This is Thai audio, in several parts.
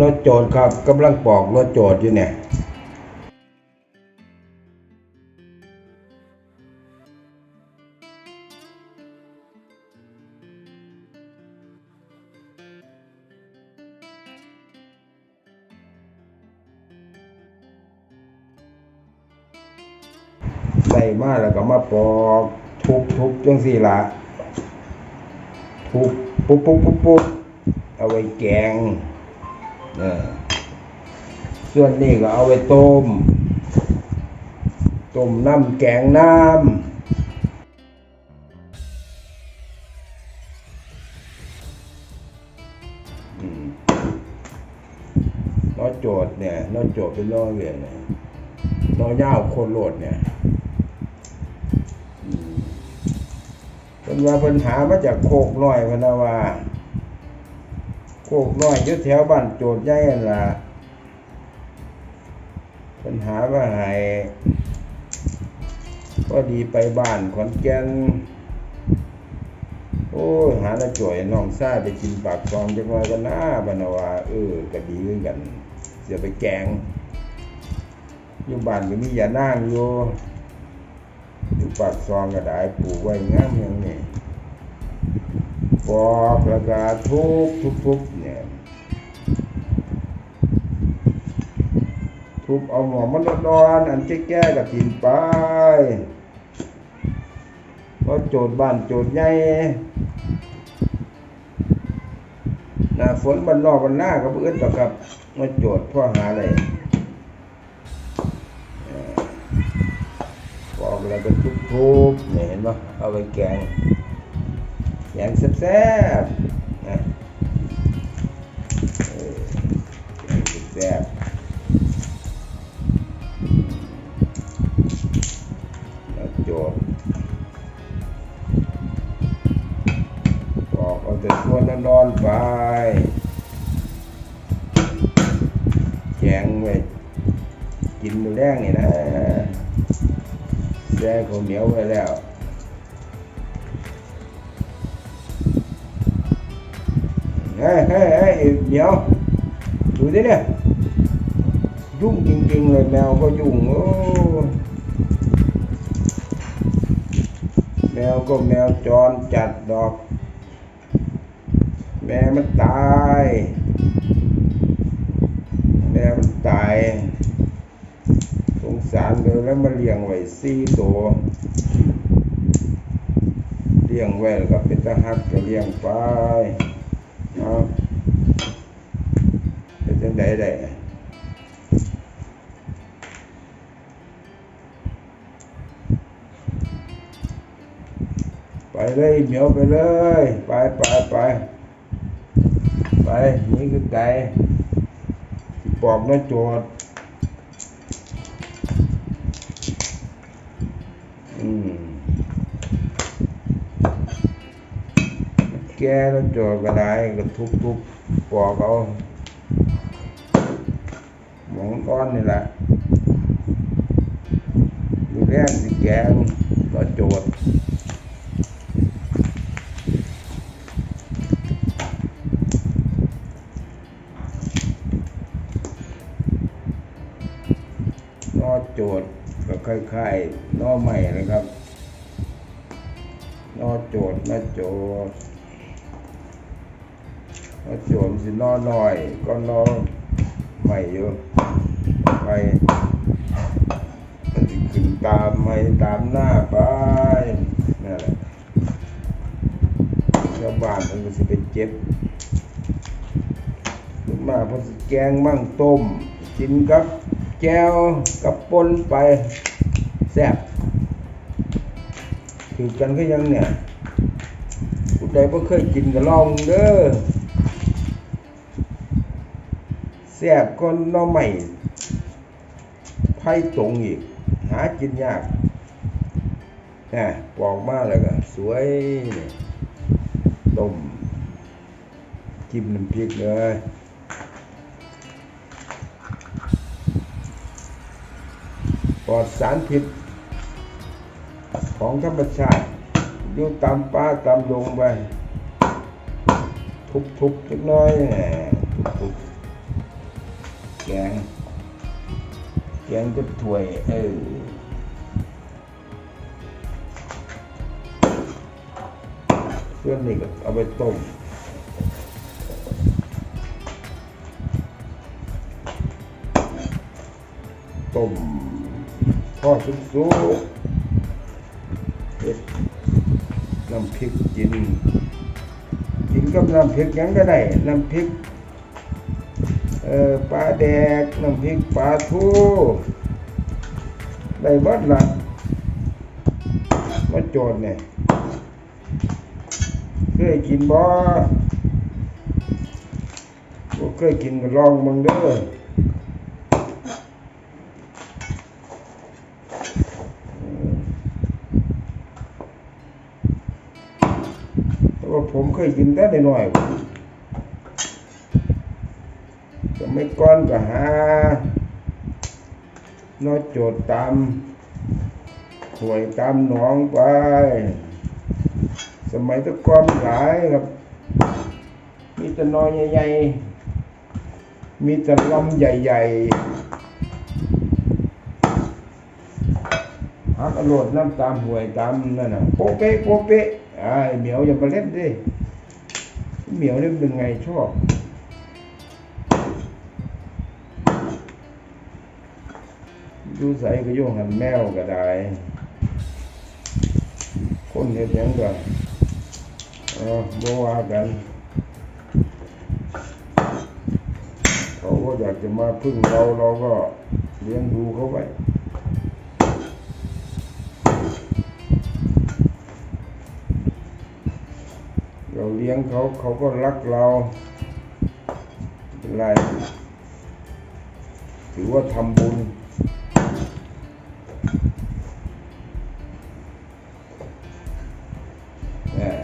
รถโจทย์ครับกำลังปอกรถโจทย์อยู่เนี่ยใส่มาแล้วก็มาปอกทุบทุบจังสี่ละทุบปุ๊บปุ๊บปุ๊บปุ๊บเอาไว้แกง ส่วนนี้ก็เอาไว้ต้ม ต้มน้ำแกงน้ำน้อโจทย์เนี่ยน้อโจทย์เป็นน้อเรียนเนี่ยน้อย่าวโคนโลดเนี่ยเป็นว่าปัญหามาจากโคกน้อยพนะว่า โคกน้อยอยู่แถวบ้านโจทย์ใหญ่ละปัญหาว่าให้ก็ดีไปบ้านขอนแก่นโอ้หาละจ่อยน้องซ่าไปกินปากซองจังว่ากันหนะบรรว่าเออก็ดีเหมือนกันเสียไปแกงอยู่บ้านก็มียานั่งอยู่อยู่ปากซองก็ได้ปลูกไว้งามอย่างนี้ ปอกแล้วก็ทุบทุบทุบเนี่ยทุบเอาหมอมันร้อนอันแก่ๆก็กินไปก็โจดบ้านโจดใหญ่หน้าฝนบ้านนอกบ้านหน้าก็เอื้นต่อครับมาโจดพ่อหาอะไรเอ่อบอกแล้วก็ทุบๆเนี่ยเห็นปะเอาไปแกง งแซ่บๆนะแกงแซ่บแล้วจทย์บอกเอาแต่ส่วนนอนไปแจงไว้กินมือแรงนี่นะแจงข้าเหนียวไว้แล้ว ฮ้ยเฮ้ยเฮ้ยเดี๋ยวดูดิเนี่ยยุ่งจริงๆเลยแมวก็ยุ่งโอ้แมวก็แมวจรจัดดอก แมวมันตาย แมวมันตายสงสารเลยแล้วมาเลี้ยงไว้สี่ตัวเลี้ยงไว้แล้วก็เป็นตาหักก็เลี้ยงไป เอาเป็นจังไดได้ไปเลยเหมียวไปเลยไปไปไปไปนี่คือไก่ที่ปอกน้อยโจดอืม แกแล้วโจดก็ได้ก็ทุบทุบปอกเอาหมองก้อนนี่แหละดูแรกสิแกงก็โจดนอโจทย์ก็คล้ายๆนอใหม่นะครับนอโจทย์นอโจทย์ นอโจมสินอน้อย ก็นอใหม่อยู่ไปมันสิขึ้นตามไม่ตามหน้าไปนั่นแหละชาวบ้านมันก็สิไปเจ็บขึ้นมาพอสิแกงมั่งต้มกินกับแก้วกับปนไปแซ่บถือกันก็ยังเนี่ยผู้ใดบ่เคยกินก็ลองเด้อ แซ่บก็น่อใหม่ไผ่ตรงอีก หากินยากนะปอกมาแล้วก็สวยต้มจิ้มน้ำพริกเลยปลอดสารพิษของธรรมชาติอยู่ตามป่าตามดงไป ทุบๆจักน้อย แกง แกงก็ถ้วย เออส่วนนี้ก็เอาไปต้มต้มทอดสุกๆเผ็ดน้ำพริกกินกินกับน้ำพริกยังก็ได้น้ำพริก เออปลาแดกน้ำพริกปลาทูได้บัดละมาโจทย์เนี่ยเคยกินบ่บ่เคยกินก็ลองมึงเด้อแต่ว่าผมเคยกินแต่น้อย ก่อนก็หาน้อยโจทย์ตามหวยตามหนองไป สมัยตะก่อนหลายครับ มีแต่น้อยใหญ่ๆ มีแต่ลำใหญ่ๆหักอรวดน้ำตามหวยตามนั่นน่ะโปเป๊ะโปเป๊ะไอ้เหมียวอย่ามาเล่นดิเหมียวนี่เป็นไงชอบ ดูใสก็โยงหันแมวก็ได้คนเห็นยังก็เออบ่ว่ากันเขาก็อยากจะมาพึ่งเราเราก็เลี้ยงดูเขาไว้เราเลี้ยงเขาเขาก็รักเราเป็นไรถือว่าทำบุญ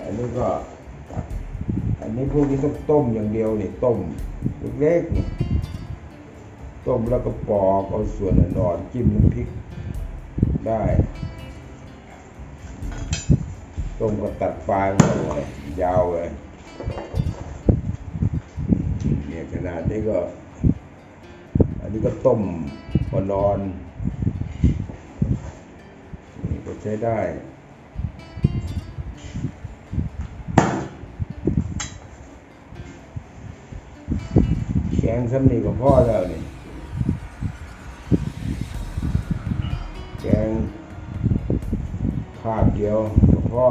อันนี้ก็ อันนี้พวกนี้ต้องต้มอย่างเดียวเนี่ยต้มเล็กๆนี่ต้มแล้วก็ปอกเอาส่วนอ่อนจิ้มน้ำพริกได้ต้มก็ตัดปลายมันออกยาวเลยเนี่ยขนาดนี้ก็ อันนี้ก็ต้มพอนอน ใช้ได้ แข็งสำนีกับพ่อแล้วนี่แกงภาพเดียวก็พ่อ